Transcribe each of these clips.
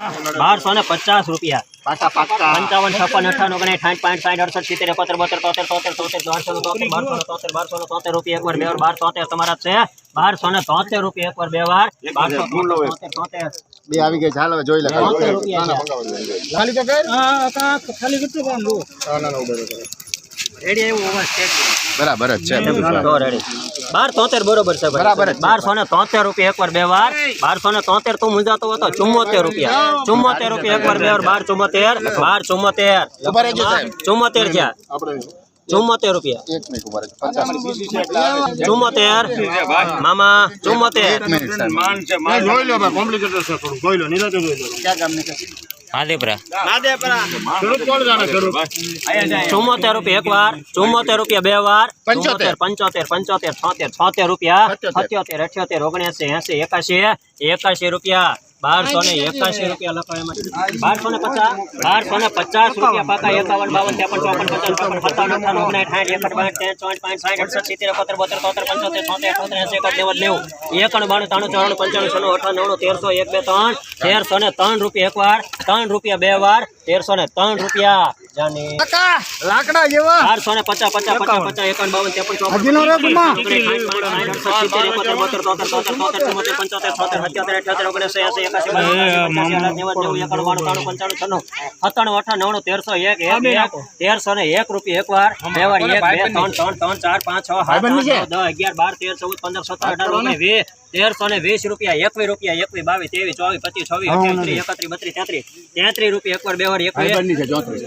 બારસો ને પચાસ રૂપિયા. પાકા પાકા. પંચાવન છપ્પન અઠાવન ઓગણીસ સાઠ પાંચ સાઠ અડસઠ સિત્તેર એકોતેર બોતેર તોતેર તોતેર તોતેર બારસો ને તોતેર બારસો ને તોતેર બારસો ને તોતેર રૂપિયા એકવાર બે વાર. બાર તોતેર તમારા છે. બારસો ને તોતેર રૂપિયા એકવાર બે વાર. બારસો તોતેર તોતેર. બે આવી ગઈ ચાલો જોઈ લે. ખાલી તો કર ખાલી કેટલું કામ લો રેડી એવું ઓવર સ્ટેટ બરાબર જ છે. તો રેડી. બાર તોતેર બરોબર છે બરાબર. બારસો ને તોતેર રૂપિયા એકવાર બે વાર. બારસો ને તોતેર તું મુંજાતો હતો ચુમ્મોતેર રૂપિયા. ચુમ્મોતેર રૂપિયા એકવાર બે વાર બાર ચુમ્મોતેર બાર ચુમ્મોતેર. ઊભા રહેજો સાહેબ. ચુમ્મોતેર આપણે ચુમ્મોતેર રૂપિયા. એક મિનિટ ઊભા રહેજો. પચાસ. ચુમ્મોતેર. મામા ચુમ્મોતેર. એક મિનિટ સાહેબ. જોઈ લો ભાઈ કોમ્પ્લિકેટેડ છે થોડું. જોઈ લો નિરાતે જોઈ લો. ક્યાં કોણ જાણે ખેડૂત ચુમ્મોતેર રૂપિયા એક વાર ચુમ્મોતેર રૂપિયા બે વાર પંચોતેર. પંચોતેર પંચોતેર છોતેર છોતેર રૂપિયા. સત્યોતેર અઠ્યોતેર ઓગણસી એસી એકાશી એકાશી રૂપિયા બારસો ને એકાશી રૂપિયા લખો બારસો ને પચાસ બારસો ને પચાસ રૂપિયા પાકા એકાવન બાવન ત્રેપન ચોપન પચાસ ચોપન સત્તાવન અઠાવન ઓગણસાઠ સાઠ એકડ બાઠ તેર ચોવીસ પાંચ સાઠ અડસઠ સિત્તેર એકોતેર બોતેર તોતેર પંચોતેર છોતેર અઠોતેર એસી એકાદ નેવું નેવું. એકાણું બાણું ત્રાણું ચોરાણું પંચાણું છન્નું અઠાણું તેરસો એક બે ત્રણ તેરસો ને ત્રણ રૂપિયા એક વાર ત્રણ રૂપિયા બે વાર તેરસો ને ત્રણ રૂપિયા. જાને કાકા લાકડા જેવા 450 50 50 50 51 52 53 54 55 56 57 58 59 60 61 રૂપિયા એકવી 64 65 66 67 68 69 70 71 72 73 74 75 76 77 78 79 80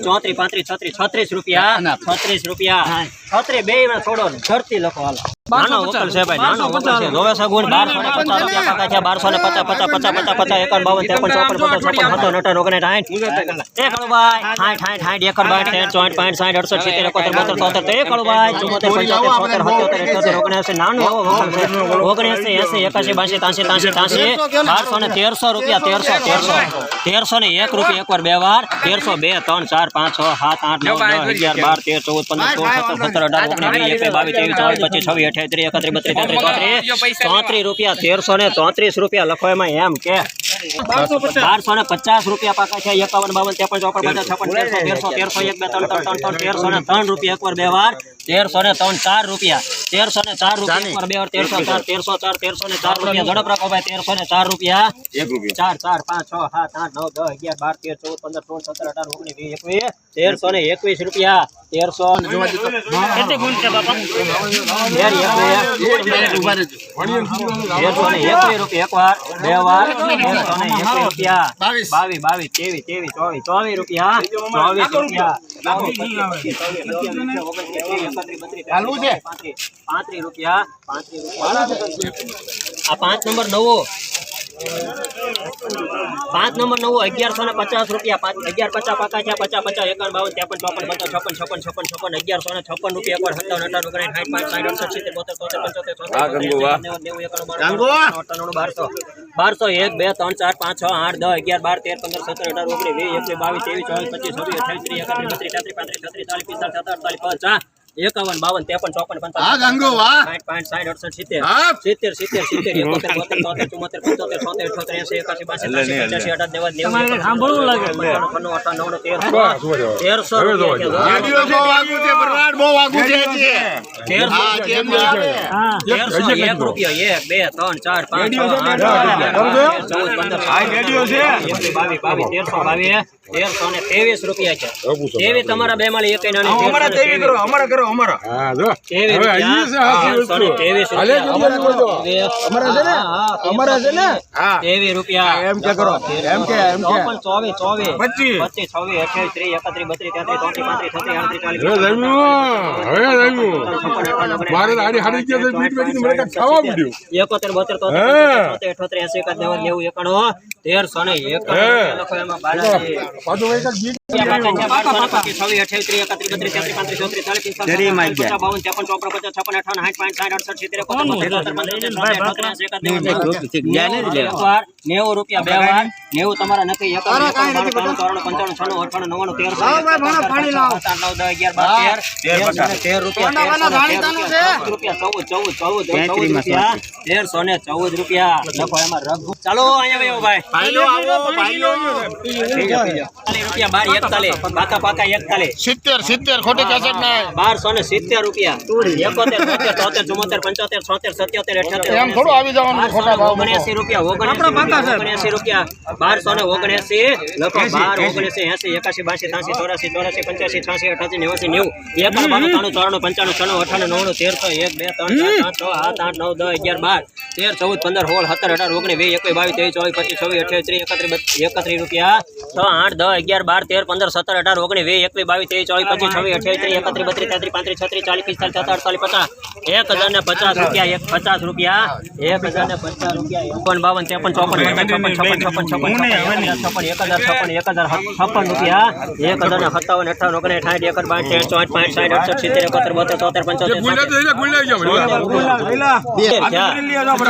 81 પાંત્રી પાંત્રી છત્રીસ છત્રીસ રૂપિયા છત્રીસ રૂપિયા છત્રી બે છોડો ધરતી લખો હાલ નાનો વકલ છે ભાઈ નાનો વકલ છે રોવે સગુણ બારસો ને પચાસ રૂપિયા પાકા છે બારસો ને પચાસ પચાસ પચાસ પચાસ પચાસ એકર બાવન ત્રેપન ચોપન પચાસ છપ્પન સત્તર નટન ઓગણ સાઠ એ ખડો ભાઈ સાઠ સાઠ સાઠ એકર બાઠ સાઠ ચોઈન્ટ પાંચ સાઠ અડસો સિત્તેર એકોતેર બોતેર ચોતેર એ ખડો ભાઈ ચુમ્મોતેર પંચોતેર છોતેર સત્યોતેર અઠ્યોતેર ઓગણસી નાનો એવો વકલ છે ઓગણસી એસી એકાસી બાસી ત્યાંસી ત્યાંસી ત્યાંસી બારસો ને તેરસો રૂપિયા તેરસો તેરસો તેરસો ને એક રૂપિયા એકવાર બે વાર તેરસો બે ત્રણ ચાર પાંચ છ સાત આઠ નવ દસ અગિયાર બાર તેર ચૌદ પંદર સોળ સત્તર સત્તર અઢાર ઓગણીસ વીસ એકવીસ બાવીસ ત્રેવીસ ચોવીસ પચીસ છવ્વીસ અઠ્યાવીસ એકત્રીસ બત્રીસ તેત્રીસ ચોત્રીસ ચોત્રીસ રૂપિયા તેરસો ને ચોત્રીસ રૂપિયા લખો એમાં એમ કે. બારસો ને પચાસ રૂપિયા પાકા છે એકાવન બાવન ત્રેપન ચોપન પચાસ છપ્પન તેરસો તેરસો તેરસો એક બે ત્રણ ત્રણ ત્રણ ત્રણ તેરસો ને ત્રણ રૂપિયા એકવાર બે વાર તેરસો ને ત્રણ ચાર રૂપિયા. તેરસો ને ચાર રૂપિયા બે તેરસો ચાર તેરસો ચાર તેરસો ને ચાર રૂપિયા ઝડપ રાખો ભાઈ તેરસો ને ચાર રૂપિયા ચાર ચાર પાંચ છ સાત આઠ નવ દસ અગિયાર બાર તેર ચૌદ પંદર સોળ સત્તર અઢાર ઓગણીસ વીસ એકવીસ તેરસો ને એકવીસ રૂપિયા તેરસો કેટલી ગુણ છે બાપા તેર એકવીસ ઊભા રહેજો તેરસો ને એકવીસ રૂપિયા એક વાર બે વાર તેરસો ને એકવીસ રૂપિયા બાવીસ. બાવીસ બાવીસ ત્રેવીસ ત્રેવીસ ચોવીસ ચોવીસ રૂપિયા ચોવીસ રૂપિયા ચાલુ છે? પાંત્રીસ રૂપિયા પાંત્રીસ રૂપિયા. આ પાંચ નંબર નવો. પાંચ નંબર નવો અગિયારસો ને પચાસ રૂપિયા. પાંચ અગિયાર પચાસ પાકા છે પચાસ પચાસ એકાવન બાવન ત્રેપન ચોપન પચાસ છપ્પન છપ્પન છપ્પન છપ્પન અગિયારસો ને છપ્પન રૂપિયા એકવાર સત્તાવન ઓગણીસ સાઠ પાંચ સાઠ અડસઠ સિત્તેર બોતેર પંચોતેર બારસો એક બે ત્રણ ચાર પાંચ છ આઠ દસ અગિયાર બાર તેર પંદર સત્તર અઢાર ઓગણીસ વીસ એકવીસ બાવીસ ત્રેવીસ ચોવીસ પચીસ છવ્વીસ અઠાવીસ ત્રીસ એકત્રીસ બત્રીસ તેત્રીસ પાંત્રીસ છત્રીસ ચાલીસ પિસ્તાલીસ સત્તર અડતાલીસ પચાસ એકાવન બાવન ત્રેપન ચોપન હા પંચાવન સાઠ પાંચ સાઠ અડસઠ સિત્તેર. સિત્તેર સિત્તેર સિત્તેર એકોતેર બોતેર તોતેર ચુમ્મોતેર પંચોતેર છોતેર અઠોતેર એસી એકાસી બાસી ત્યાંસી પંચ્યાસી અઢાર નેવું નેવું સાંભળવું લાગે. પંચાણું અઠાણું નવ્વાણું તેરસો. એક રૂપિયા. એક બે ત્રણ ચાર પાંચ ચૌદ પંદર તેરસો બાવીસ તેરસો ને ત્રેવીસ રૂપિયા છે. તેવીસ તમારા બે માળી એક નાની અમારા તેવી કરો અમારા કરો. અમારા તેવીસ રૂપિયા છે ને ત્રેવીસ રૂપિયા તેવીસ રૂપિયા એમ કે કરો એમ કે એમ કે ચોપન ચોવીસ ચોવીસ પચીસ. પચીસ છવ્વીસ અઠ્યાવીસ ત્રીસ એકત્રીસ બત્રીસ તેત્રીસ ચોત્રીસ પાંત્રીસ છત્રીસ આડત્રીસ ચાલીસ હવે જમ્યું હવે જમ્યું મારે દાઢી હાડી ગયા તો મીઠ વેચીને મને ખાવા મળ્યું એકોતેર બોતેર તોતેર હે. પંચોતેર, છોતેર અઠોતેર એસી એકાદ નેવું નેવું તેરસો ને એકાણું હે. લખો એમાં બાલાજી. પાછું નેવું રૂપિયા બે વાર નેવું તમારા નક્કી તેરસો, ને ચૌદ રૂપિયા, લખો એમાં રઘુ ચાલો અહીંયા ભાઈ બાર એકતાલીસ પાકા પાકા એકતાલીસ સિત્તેર સિત્તેર ખોટી કસર બારસો ને સિત્તેર રૂપિયા એકોતેર તોતેર તોતેર ચુમ્મોતેર પંચોતેર છોતેર સત્યોતેર અઠ્યોતેર એમ થોડું આવી જવાનું રૂપિયા ઓગણએસી રૂપિયા બારસો ને ઓગણએસી લખો બાર ઓગણએસી એસી એકાસી બાસી ત્રાસી ચોરાસી ચોરાસી પંચ્યાસી છ્યાસી અઠાસી નેવાસી નેવું. એકાણું બાણું ત્રાણું ચોરાણું પંચાણું છન્નું અઠાણું નવ્વાણું તેરસો એક બે ત્રણ ચાર પાંચ છ સાત આઠ નવ દસ અગિયાર બાર તેર ચૌદ પંદર સોળ સત્તર અઢાર ઓગણીસ વીસ એકવીસ બાવીસ ત્રેવીસ ચોવીસ પચીસ છવ્વીસ અઠ્યાવીસ ત્રીસ એકત્રીસ એકત્રીસ રૂપિયા છ આઠ દસ અગિયાર બાર તેર પંદર સત્તર અઢાર ઓગણીસ વીસ એકવીસ બાવીસ ત્રેવીસ ચોવીસ પચીસ છવ્વીસ અઠ્યાવીસ ત્રીસ એકત્રીસ બત્રીસ તેત્રીસ પાંત્રીસ છત્રીસ ચાલીસ પિસ્તાલીસ સત્તર અડતાલીસ પચાસ એક હજાર ને પચાસ રૂપિયા એક પચાસ રૂપિયા એક હજાર ને પચાસ રૂપિયા એકાવન બાવન ત્રેપન ચોપન પચાસ છપ્પન છપ્પન છપ્પન છપ્પન છપ્પન એક હજાર છપ્પન એક હજાર છપ્પન રૂપિયા એક હજાર ને સત્તાવન અઠાવન ઓગણીસ સાઠ એકર પાંચ તેર ચોઠ પાંચ સાઠ અડસઠ સિત્તેર એકોતેર બોતેર તોતેર પંચોતેર ગુંડા તો એટલે ગુંડા જાવ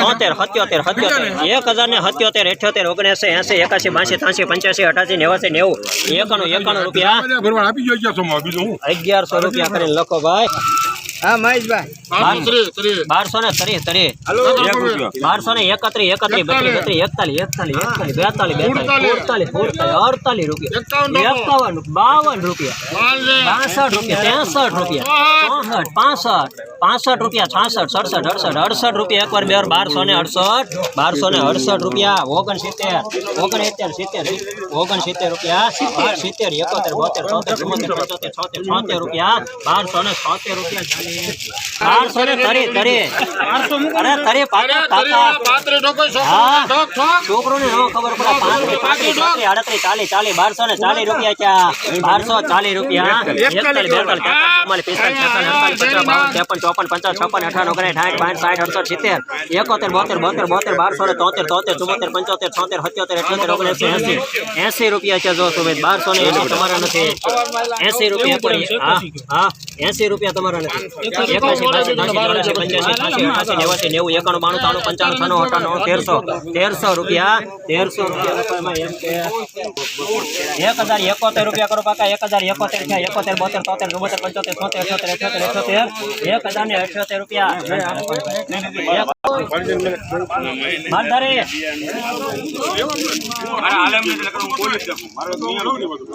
તોતેર સત્યોતેર સત્યોતેર એક હજાર ને સત્યોતેર અઠ્યોતેર ઓગણએસી એસી એકાસી બાસી ત્રાસી પંચ્યાસી અઠાસી નેવાસી નેવું એકાણું એકાણું રૂપિયા. અગિયારસો રૂપિયા કરીને લખો ભાઈ. ત્રીસ ત્રીસ. બારસો ને ત્રીસ ત્રીસ. બારસો ને એકત્રીસ એકત્રીસ બત્રીસ બત્રીસ એકતાલીસ એકતાલીસ એકતાલીસ બેતાલીસ બેતાલીસ સુડતાલીસ સુડતાલીસ અડતાલીસ રૂપિયા. એકાવન રૂપિયા. એકાવન બાવન રૂપિયા. પાંચસો. બાસઠ રૂપિયા ત્રેસઠ રૂપિયા. ચોસઠ પાસઠ પાસઠ રૂપિયા છાસઠ સડસઠ અડસઠ અડસઠ રૂપિયા એકવાર બે વાર બારસો ને અડસઠ બારસો ને અડસઠ રૂપિયા ઓગણસિત્તેર ઓગણસિત્તેર સિત્તેર ઓગણસિત્તેર રૂપિયા બાર સિત્તેર એકોતેર બોતેર ચોતેર ચુમ્મોતેર પંચોતેર છોતેર છોતેર રૂપિયા બારસો ને છોતેર રૂપિયા બારસો ને તરી તરી અરે તરી પાકા પાકા પાંત્રીસ ઢોકો હા. ઢોક ઢોક. છોકરોને ન ખબર પડે પાંત્રીસ પાંત્રીસ છત્રીસ આડત્રીસ ચાલીસ ચાલીસ બારસો ને ચાલીસ રૂપિયા ક્યાં બારસો ચાલીસ રૂપિયા એકતાલીસ બેતાલીસ પિસ્તાલીસ છેતાલીસ અડતાલીસ બાવન ત્રેપન ચોપન પચાસ છપ્પન અઠાવન ઓગણીસ સાઠ પાંચ સાઠ અડસઠ સિત્તેર. એકોતેર બોતેર બોતેર બોતેર બારસો ને તોતેર તોતેર ચુમ્મોતેર પંચોતેર છોતેર સત્યોતેર અઠ્યોતેર ઓગણએસી એસી. એસી રૂપિયા છે જો સુમિત બારસો ને એસી તમારા નથી. એસી રૂપિયા હા હા એસી રૂપિયા તમારા નથી. ત્રાસી રૂપિયા તેરસો એક હજાર એકોતેર રૂપિયા કરો પાકા એક હજાર એકોતેર એકોતેર બોતેર તોતેર ચુમ્મોતેર પંચોતેર છોતેર અઠ્યોતેર અઠ્યોતેર એક હજાર ને રૂપિયા. મારો તો અહીંયા રહું ને બધું.